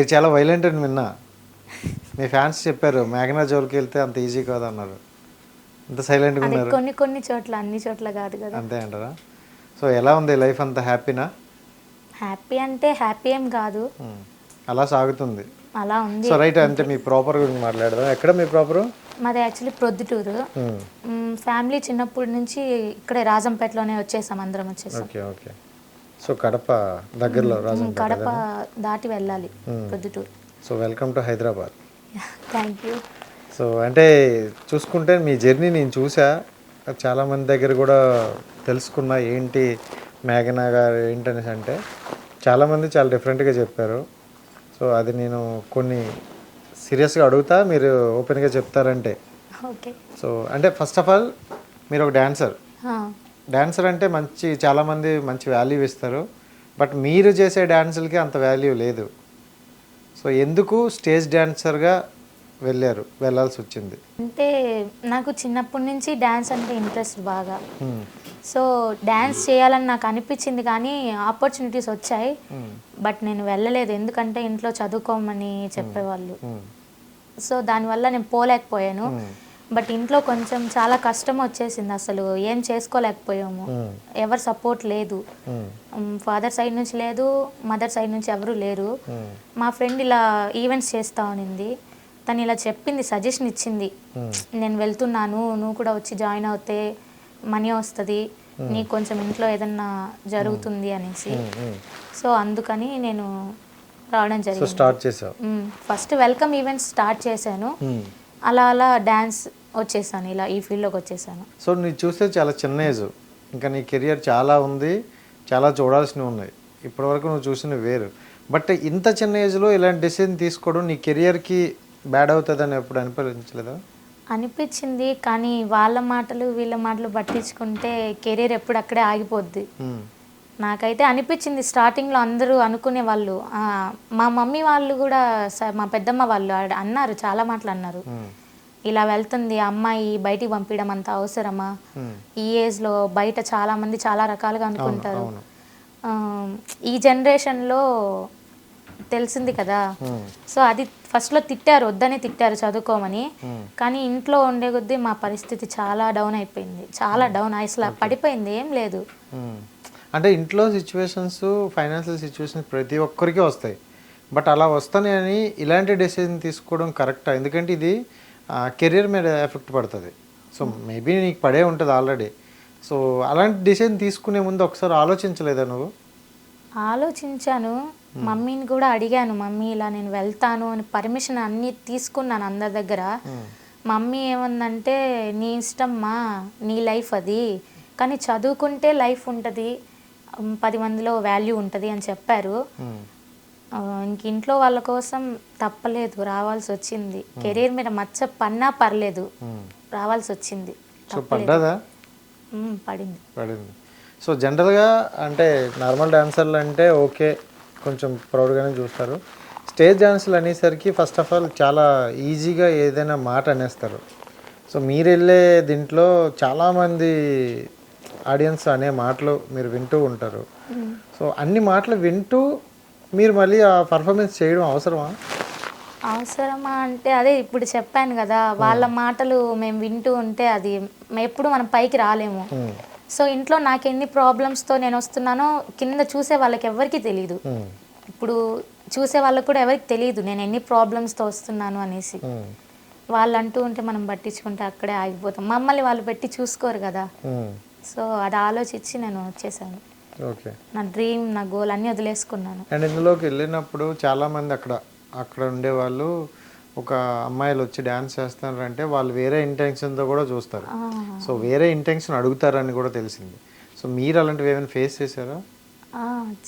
మీరు చాలా వైలెంట్ అని విన్నా. మీ ఫ్యాన్స్ చెప్పారు మేఘనా జోలికి వెళ్తే అంత ఈజీ కాదు అన్నారు అంత సైలెంట్గా ఉన్నారు. కొన్ని కొన్ని చోట్ల అన్ని చోట్ల కాదు కదా. అంతే అంటారా? సో ఎలా ఉంది లైఫ్ అంతా? హ్యాపీనా హ్యాపీ అంటే హ్యాపీ ఏం కాదు. అలా సాగుతుంది. అలా ఉంది. సో రైట్ అంటే మీ ప్రాపర్ గురించి మాట్లాడదాం. ఎక్కడ మీ ప్రాపరు మాది యాక్చువల్లీ ప్రొద్దుటూరు. ఫ్యామిలీ చిన్నప్పటి నుంచి ఇక్కడే రాజంపేటలోనే వచ్చేసాం అందరం వచ్చేసాం. Okay okay. సో కడప దగ్గరలో కడప దాటి వెళ్ళాలి Proddatur so welcome to Hyderabad. Thank you so అంటే చూసుకుంటే మీ జర్నీ నేను చూసా. చాలా మంది దగ్గర కూడా తెలుసుకున్నా ఏంటి మేఘనా గారు ఏంటనేసి అంటే చాలామంది చాలా డిఫరెంట్గా చెప్పారు. సో అది నేను కొన్ని సీరియస్గా అడుగుతా మీరు ఓపెన్గా చెప్తారంటే. సో అంటే ఫస్ట్ ఆఫ్ ఆల్ మీరు ఒక డాన్సర్ డాన్సర్ అంటే మంచి చాలామంది మంచి వాల్యూ ఇస్తారు. బట్ మీరు చేసే డాన్సులకి అంత వాల్యూ లేదు. సో ఎందుకు స్టేజ్ డాన్సర్గా వెళ్ళారు? వెళ్ళాల్సి వచ్చింది. అంటే నాకు చిన్నప్పటి నుంచి డ్యాన్స్ అంటే ఇంట్రెస్ట్ బాగా. Hmm. సో డ్యాన్స్ చేయాలని నాకు అనిపించింది కానీ ఆపర్చునిటీస్ వచ్చాయి. Hmm. బట్ నేను వెళ్ళలేదు. ఎందుకంటే ఇంట్లో చదువుకోమని చెప్పేవాళ్ళు. Hmm. సో దానివల్ల నేను పోలేకపోయాను. Hmm. బట్ ఇంట్లో కొంచెం చాలా కష్టం వచ్చేసింది అసలు. ఏం చేసుకోలేకపోయాము. ఎవరు సపోర్ట్ లేదు. ఫాదర్ సైడ్ నుంచి లేదు మదర్ సైడ్ నుంచి ఎవరు లేరు. మా. ఫ్రెండ్ ఇలా ఈవెంట్స్ చేస్తా ఉనింది తను ఇలా చెప్పింది సజెషన్ ఇచ్చింది. నేను వెళ్తున్నాను నువ్వు కూడా వచ్చి జాయిన్ అవుతే మనీ వస్తుంది. నీకు కొంచెం ఇంట్లో ఏదన్నా జరుగుతుంది అనేసి. సో అందుకని నేను రావడం జరిగింది. స్టార్ట్ చేసావు. ఫస్ట్ వెల్కమ్ ఈవెంట్స్ స్టార్ట్ చేశాను. అలా అలా డ్యాన్స్ వచ్చేసాను ఇలా ఈ ఫీల్డ్లోకి వచ్చేసాను. సో నీ చూస్తే చాలా చిన్న ఏజ్. ఇంకా నీ కెరియర్ చాలా ఉంది చాలా చూడాల్సినవి ఉన్నాయి. ఇప్పటివరకు నువ్వు చూసినవి వేరు. బట్ ఇంత చిన్న ఏజ్లో ఇలాంటి డెసిజన్ తీసుకోవడం నీ కెరియర్కి బ్యాడ్ అవుతుందని ఎప్పుడు అనిపించలేదా? అనిపించింది కానీ వాళ్ళ మాటలు వీళ్ళ మాటలు పట్టించుకుంటే కెరీర్ ఎప్పుడు అక్కడే ఆగిపోద్ది. నాకైతే అనిపించింది స్టార్టింగ్లో అందరూ అనుకునే వాళ్ళు. మా మమ్మీ వాళ్ళు కూడా మా పెద్దమ్మ వాళ్ళు అన్నారు చాలా మాటలు అన్నారు. ఇలా వెళ్తుంది అమ్మాయి బయటికి పంపించడం అంత అవసరమా. ఈ ఏజ్లో బయట చాలా మంది చాలా రకాలుగా అనుకుంటారు. ఈ జనరేషన్లో తెలిసింది కదా. సో అది ఫస్ట్లో తిట్టారు వద్దనే తిట్టారు చదువుకోమని. కానీ ఇంట్లో ఉండే కొద్దీ మా పరిస్థితి చాలా డౌన్ అయిపోయింది. చాలా డౌన్ అసలు పడిపోయింది ఏం లేదు. అంటే ఇంట్లో సిచ్యువేషన్స్ ఫైనాన్షియల్ సిచ్యువేషన్స్ ప్రతి ఒక్కరికి వస్తాయి. బట్ అలా వస్తాయని ఇలాంటి డెసిజన్ తీసుకోవడం కరెక్టా ఎందుకంటే ఇది కెరీర్ మీద ఎఫెక్ట్ పడుతుంది. సో మేబీ నీకు పడే ఉంటుంది ఆల్రెడీ సో అలాంటి డెసిజన్ తీసుకునే ముందు ఒకసారి ఆలోచించలేదా నువ్వు? ఆలోచించాను. మమ్మీని కూడా అడిగాను. మమ్మీ ఇలా నేను వెళ్తాను అని పర్మిషన్ అన్నీ తీసుకున్నాను అందరి దగ్గర. మమ్మీ ఏమందంటే నీ ఇష్టమ్మా నీ లైఫ్ అది. కానీ చదువుకుంటే లైఫ్ ఉంటుంది. పది మందిలో వాల్యూ ఉంటుంది అని చెప్పారు. ఆ, ఇంక ఇంట్లో వాళ్ళ కోసం తప్పలేదు రావాల్సి వచ్చింది. కెరీర్ మీద మచ్చ పన్నా పర్లేదు. రావాల్సి వచ్చింది. సో పడ్డదా? ఉమ్, పడింది. పడింది. సో జనరల్గా అంటే నార్మల్ డాన్సర్లు అంటే ఓకే కొంచెం ప్రౌడ్గానే చూస్తారు. స్టేజ్ డాన్సులు అనేసరికి ఫస్ట్ ఆఫ్ ఆల్ చాలా ఈజీగా ఏదైనా మాట అనేస్తారు. సో మీరు వెళ్ళే దీంట్లో చాలామంది ఆడియన్స్ అనే మాటలు మీరు వింటూ ఉంటారు. సో అన్ని మాటలు వింటూ మీరు మళ్ళీ ఆ పర్ఫార్మెన్స్ చేయడం అవసరమా అవసరమా అంటే అదే ఇప్పుడు చెప్పాను కదా వాళ్ళ మాటలు మేము వింటూ ఉంటే అది ఎప్పుడు మనం పైకి రాలేము. సో ఇంట్లో నాకు ఎన్ని ప్రాబ్లమ్స్తో నేను వస్తున్నానో కింద చూసే వాళ్ళకి ఎవరికి తెలియదు. ఇప్పుడు చూసే వాళ్ళకి కూడా ఎవరికి తెలియదు నేను ఎన్ని ప్రాబ్లమ్స్తో వస్తున్నాను అనేసి. వాళ్ళు అంటూ ఉంటే మనం పట్టించుకుంటే అక్కడే ఆగిపోతాం మమ్మల్ని వాళ్ళు పెట్టి చూసుకోరు కదా. సో అది ఆలోచించి నేను వచ్చేసాను నా డ్రీమ్ నా గోల్ అన్నీ వదిలేసుకున్నాను. అండ్ ఇందులోకి వెళ్ళినప్పుడు చాలామంది అక్కడ అక్కడ ఉండేవాళ్ళు ఒక అమ్మాయిలు వచ్చి డ్యాన్స్ చేస్తున్నారంటే వాళ్ళు వేరే ఇంటెన్షన్తో కూడా చూస్తారు. సో వేరే ఇంటెన్షన్ అడుగుతారని కూడా తెలిసింది. సో మీరు అలాంటివి ఏమైనా ఫేస్ చేశారా?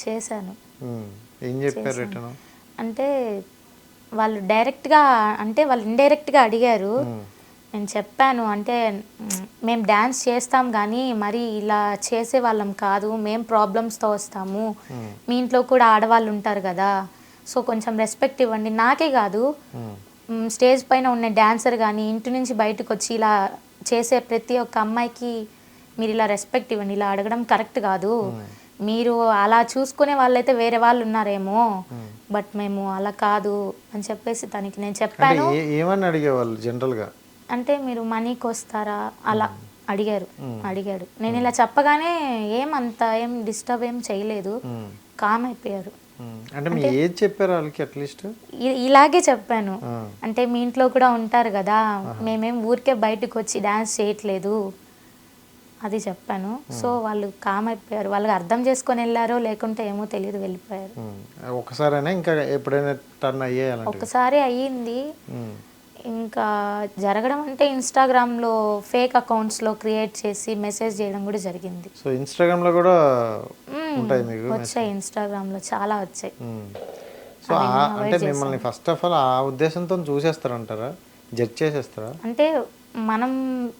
చేశాను. మ్మ్. ఏం చెప్పారు రిటర్న్ అంటే వాళ్ళు డైరెక్ట్గా అంటే వాళ్ళు ఇండైరెక్ట్గా అడిగారు. నేను చెప్పాను అంటే మేము డ్యాన్స్ చేస్తాం కానీ మరి ఇలా చేసే వాళ్ళం కాదు మేము ప్రాబ్లమ్స్తో వస్తాము. మీ ఇంట్లో కూడా ఆడవాళ్ళు ఉంటారు కదా. సో కొంచెం రెస్పెక్ట్ ఇవ్వండి. నాకే కాదు. స్టేజ్ పైన ఉన్న డాన్సర్ కానీ ఇంటి నుంచి బయటకు వచ్చి ఇలా చేసే ప్రతి ఒక్క అమ్మాయికి మీరు ఇలా రెస్పెక్ట్ ఇవ్వండి. ఇలా అడగడం కరెక్ట్ కాదు. మీరు అలా చూసుకునే వాళ్ళైతే వేరే వాళ్ళు ఉన్నారేమో. బట్ మేము అలా కాదు అని చెప్పేసి తనకి నేను చెప్పాను. ఏమని అడిగేవాళ్ళు జనరల్గా అంటే మీరు మనీకి వస్తారా? అలా అడిగారు. అడిగాడు నేను ఇలా చెప్పగానే ఏం అంత ఏం డిస్టర్బ్ ఏం చేయలేదు. కామ్ అయిపోయారు. అంటే మీ ఏజ్ చెప్పారు వాళ్ళకి అట్లీస్ట్ ఇ- ఇలాగే చెప్పాను. అంటే మీ ఇంట్లో కూడా ఉంటారు కదా. మేమేం ఊరికే బయటకు వచ్చి డ్యాన్స్ చేయట్లేదు. అది చెప్పాను. సో వాళ్ళు కామ్ అయిపోయారు. వాళ్ళకి అర్థం చేసుకొని వెళ్ళారో లేకుంటే ఏమో తెలియదు వెళ్ళిపోయారు. ఒకసారైనా ఇంకా ఎప్పుడైనా టర్న్ ఒకసారి అయ్యింది. ఇంకా జరగడం అంటే ఇన్స్టాగ్రామ్లో ఫేక్ అకౌంట్స్లో క్రియేట్ చేసి మెసేజ్ చేయడం కూడా జరిగింది. సో ఇన్స్టాగ్రామ్లో కూడా. ఉంటాయి మీకు వచ్చాయి ఇన్స్టాగ్రామ్లో చాలా వచ్చాయి. సో అంటే మిమ్మల్ని ఫస్ట్ ఆఫ్ ఆల్ ఆ ఉద్దేశంతో చూసేస్తారంటారా? జడ్జ్ చేసేస్తారా? అంటే మనం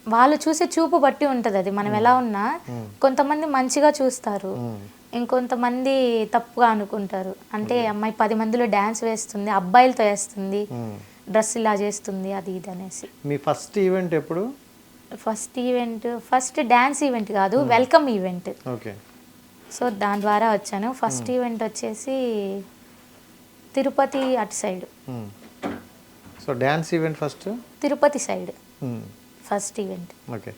వాళ్ళు చూసే చూపు బట్టి ఉంటుంది అది. మనం ఎలా ఉన్నా కొంతమంది మంచిగా చూస్తారు. ఇంకొంతమంది తప్పుగా అనుకుంటారు. అంటే అమ్మాయి పది మందిలో డ్యాన్స్ వేస్తుంది అబ్బాయిలతో వేస్తుంది. డ్రెస్ ఇలా చేస్తుంది అది ఇది అనేసి. మీ ఫస్ట్ ఈవెంట్ ఎప్పుడు? First event first dance event కాదు వెల్కమ్ ఈవెంట్. ఓకే. సో దాని ద్వారా వచ్చాను. ఫస్ట్ ఈవెంట్ వచ్చేసి తిరుపతి అటు side. Um. So dance event first? Tirupati side. First event. Okay.